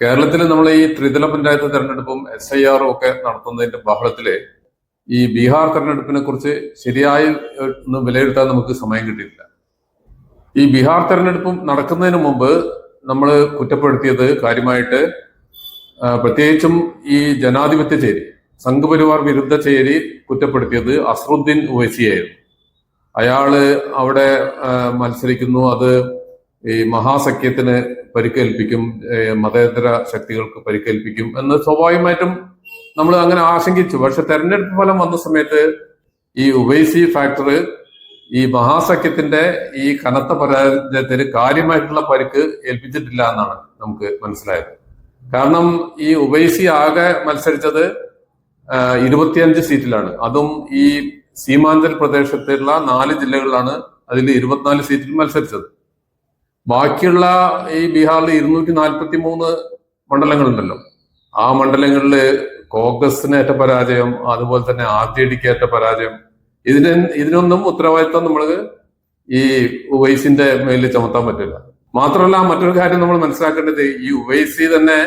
കേരളത്തിൽ നമ്മൾ ഈ ത്രിതല പഞ്ചായത്ത് തെരഞ്ഞെടുപ്പും എസ് ഐ ആറും ഒക്കെ നടത്തുന്നതിന്റെ ബഹളത്തിൽ ഈ ബീഹാർ തെരഞ്ഞെടുപ്പിനെ കുറിച്ച് ശരിയായി ഒന്ന് വിലയിരുത്താൻ നമുക്ക് സമയം കിട്ടിയിട്ടില്ല. ഈ ബീഹാർ തെരഞ്ഞെടുപ്പും നടക്കുന്നതിന് മുമ്പ് നമ്മൾ കുറ്റപ്പെടുത്തിയത് കാര്യമായിട്ട് പ്രത്യേകിച്ചും ഈ ജനാധിപത്യ ചേരി സംഘപരിവാർ വിരുദ്ധ ചേരി കുറ്റപ്പെടുത്തിയത് അസറുദ്ദീൻ ഉവൈസിയായിരുന്നു. അയാൾ അവിടെ മത്സരിക്കുന്നു. അത് ഈ മഹാസഖ്യത്തിന് പരിക്കേൽപ്പിക്കും മതേതര ശക്തികൾക്ക് പരിക്കേൽപ്പിക്കും എന്ന് സ്വാഭാവികമായിട്ടും നമ്മൾ അങ്ങനെ ആശങ്കിച്ചു. പക്ഷെ തെരഞ്ഞെടുപ്പ് ഫലം വന്ന സമയത്ത് ഈ ഉബൈസി ഫാക്ടർ ഈ മഹാസഖ്യത്തിന്റെ ഈ കനത്ത പരാജയത്തിന് കാര്യമായിട്ടുള്ള പരിക്ക് ഏൽപ്പിച്ചിട്ടില്ല എന്നാണ് നമുക്ക് മനസ്സിലായത്. കാരണം ഈ ഉബൈസി ആകെ മത്സരിച്ചത് ഇരുപത്തിയഞ്ച് സീറ്റിലാണ്. അതും ഈ സീമാഞ്ചൽ പ്രദേശത്തുള്ള നാല് ജില്ലകളിലാണ് അതിൽ ഇരുപത്തിനാല് സീറ്റിൽ മത്സരിച്ചത്. ബാക്കിയുള്ള ഈ ബീഹാറിൽ ഇരുന്നൂറ്റി നാൽപ്പത്തി മൂന്ന് മണ്ഡലങ്ങളുണ്ടല്ലോ. ആ മണ്ഡലങ്ങളിൽ കോൺഗ്രസിന് ഏറ്റ പരാജയം അതുപോലെ തന്നെ ആർ ജെ ഡിക്ക് ഏറ്റ പരാജയം. ഇതിന് ഇതിനൊന്നും ഉത്തരവാദിത്വം നമ്മൾ ഈ ഉവൈസിന്റെ മേലിൽ ചുമത്താൻ പറ്റില്ല. മാത്രമല്ല മറ്റൊരു കാര്യം നമ്മൾ മനസ്സിലാക്കേണ്ടത് ഈ ഉവൈസി തന്നെ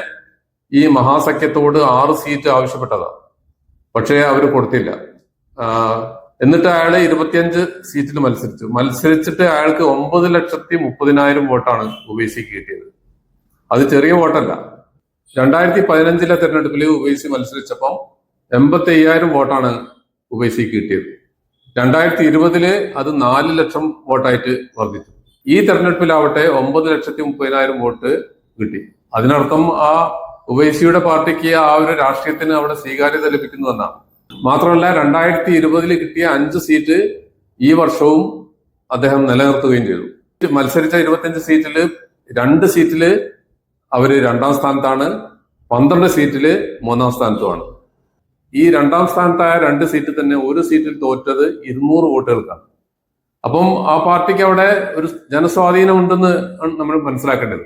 ഈ മഹാസഖ്യത്തോട് ആറ് സീറ്റ് ആവശ്യപ്പെട്ടതാ. പക്ഷേ അവർ കൊടുത്തില്ല. എന്നിട്ട് അയാൾ ഇരുപത്തിയഞ്ച് സീറ്റിൽ മത്സരിച്ചു. മത്സരിച്ചിട്ട് അയാൾക്ക് ഒമ്പത് ലക്ഷത്തി മുപ്പതിനായിരം വോട്ടാണ് ഉവൈസിക്ക് കിട്ടിയത്. അത് ചെറിയ വോട്ടല്ല. രണ്ടായിരത്തി പതിനഞ്ചിലെ തെരഞ്ഞെടുപ്പിൽ ഉവൈസി മത്സരിച്ചപ്പോൾ എൺപത്തി അയ്യായിരം വോട്ടാണ് ഉവൈസിക്ക് കിട്ടിയത്. രണ്ടായിരത്തി ഇരുപതിൽ അത് നാല് ലക്ഷം വോട്ടായിട്ട് വർദ്ധിച്ചു. ഈ തെരഞ്ഞെടുപ്പിലാവട്ടെ ഒമ്പത് ലക്ഷത്തി മുപ്പതിനായിരം വോട്ട് കിട്ടി. അതിനർത്ഥം ആ ഉവൈസിയുടെ പാർട്ടിക്ക് ആ ഒരു രാഷ്ട്രീയത്തിന് അവിടെ സ്വീകാര്യത ലഭിക്കുന്നു എന്നാണ് മാത്രമല്ല രണ്ടായിരത്തി ഇരുപതിൽ കിട്ടിയ അഞ്ച് സീറ്റ് ഈ വർഷവും അദ്ദേഹം നിലനിർത്തുകയും ചെയ്തു. മത്സരിച്ച ഇരുപത്തിയഞ്ച് സീറ്റിൽ രണ്ട് സീറ്റിൽ അവർ രണ്ടാം സ്ഥാനത്താണ് പന്ത്രണ്ട് സീറ്റിൽ മൂന്നാം സ്ഥാനത്തുമാണ്. ഈ രണ്ടാം സ്ഥാനത്തായ രണ്ട് സീറ്റിൽ തന്നെ ഒരു സീറ്റിൽ തോറ്റത് ഇരുന്നൂറ് വോട്ടുകൾക്കാണ്. അപ്പം ആ പാർട്ടിക്ക് അവിടെ ഒരു ജനസ്വാധീനം ഉണ്ടെന്ന് നമ്മൾ മനസ്സിലാക്കേണ്ടത്.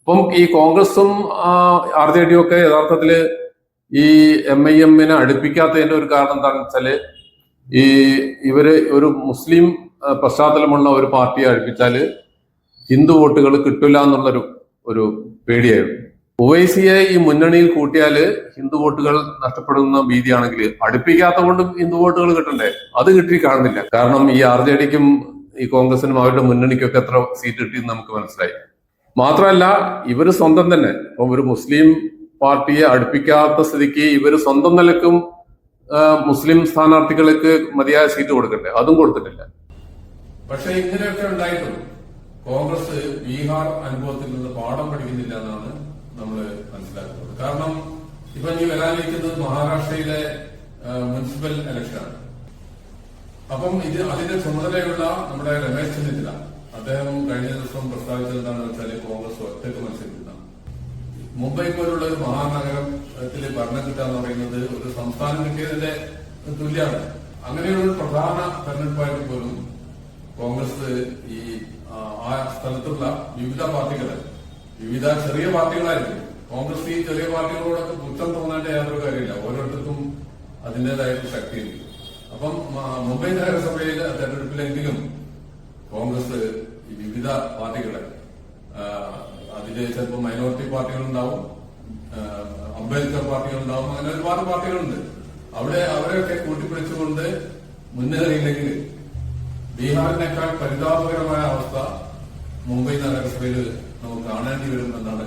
അപ്പം ഈ കോൺഗ്രസും ആർ ജെ ഡിയും ഒക്കെ യഥാർത്ഥത്തിൽ ഈ എം ഐ എമ്മിനെ അടുപ്പിക്കാത്തതിന്റെ ഒരു കാരണം എന്താണെന്ന് വെച്ചാൽ ഈ ഇവർ ഒരു മുസ്ലിം പശ്ചാത്തലമുള്ള ഒരു പാർട്ടിയെ അടുപ്പിച്ചാൽ ഹിന്ദു വോട്ടുകൾ കിട്ടില്ല എന്നുള്ളൊരു ഒരു പേടിയായിരുന്നു. ഒവൈസിയെ ഈ മുന്നണിയിൽ കൂട്ടിയാൽ ഹിന്ദു വോട്ടുകൾ നഷ്ടപ്പെടുന്ന ഭീതിയാണെങ്കിൽ അടുപ്പിക്കാത്ത കൊണ്ട് ഹിന്ദു വോട്ടുകൾ കിട്ടണ്ടേ? അത് കിട്ടി കാണുന്നില്ല. കാരണം ഈ ആർ ജെ ഡിക്കും ഈ കോൺഗ്രസിനും അവരുടെ മുന്നണിക്കൊക്കെ എത്ര സീറ്റ് കിട്ടിയെന്ന് നമുക്ക് മനസ്സിലായി. മാത്രമല്ല ഇവർ സ്വന്തം തന്നെ. ഇപ്പം ഒരു മുസ്ലിം പാർട്ടിയെ അടുപ്പിക്കാത്ത സ്ഥിതിക്ക് ഇവർ സ്വന്തം നിലക്കും മുസ്ലിം സ്ഥാനാർത്ഥികൾക്ക് മതിയായ സീറ്റ് കൊടുക്കട്ടെ അതും കൊടുത്തിട്ടില്ല. പക്ഷെ ഇങ്ങനെയൊക്കെ ഉണ്ടായിട്ടും കോൺഗ്രസ് ബീഹാർ അനുഭവത്തിൽ നിന്ന് പാഠം പഠിക്കുന്നില്ല എന്നാണ് നമ്മൾ മനസ്സിലാക്കുന്നത്. കാരണം ഇപ്പൊ ഇനി വരാനിരിക്കുന്നത് മഹാരാഷ്ട്രയിലെ മുനിസിപ്പൽ ഇലക്ഷനാണ്. അപ്പം ഇത് അതിന്റെ ചുമതലയുള്ള നമ്മുടെ രമേശ് ചെന്നിത്തല അദ്ദേഹം കഴിഞ്ഞ ദിവസം പ്രസ്താവിച്ചത് എന്താണെന്ന് വെച്ചാൽ കോൺഗ്രസ് ഒറ്റയ്ക്ക് മത്സരിക്കുന്ന മുംബൈ പോലുള്ള ഒരു മഹാനഗരത്തിൽ ഭരണം കിട്ടുക എന്ന് പറയുന്നത് ഒരു സംസ്ഥാനം കിട്ടിയതിന്റെ തുല്യമാണ് അങ്ങനെയുള്ള ഒരു പ്രധാന തെരഞ്ഞെടുപ്പായിട്ട് പോലും കോൺഗ്രസ് ഈ ആ, സ്ഥലത്തുള്ള വിവിധ പാർട്ടികളെ വിവിധ ചെറിയ പാർട്ടികളായിരിക്കും. കോൺഗ്രസ് ഈ ചെറിയ പാർട്ടികളോടൊക്കെ പുച്ഛം തോന്നേണ്ട യാതൊരു കാര്യമില്ല. ഓരോരുത്തർക്കും അതിന്റെതായിട്ടുള്ള ശക്തിയുണ്ട്. അപ്പം മുംബൈ നഗരസഭയിലെ തെരഞ്ഞെടുപ്പിലെങ്കിലും കോൺഗ്രസ് വിവിധ പാർട്ടികളെ ആ, അതിൽ ചിലപ്പോൾ മൈനോറിറ്റി പാർട്ടികളുണ്ടാവും അംബേദ്കർ പാർട്ടികളുണ്ടാവും അങ്ങനെ ഒരുപാട് പാർട്ടികളുണ്ട്. അവിടെ അവരെയൊക്കെ കൂട്ടിപ്പിടിച്ചുകൊണ്ട് മുന്നേറിയില്ലെങ്കിൽ ബീഹാറിനേക്കാൾ പരിതാപകരമായ അവസ്ഥ മുംബൈ നഗരസഭയിൽ നമുക്ക് കാണേണ്ടി വരും എന്നാണ്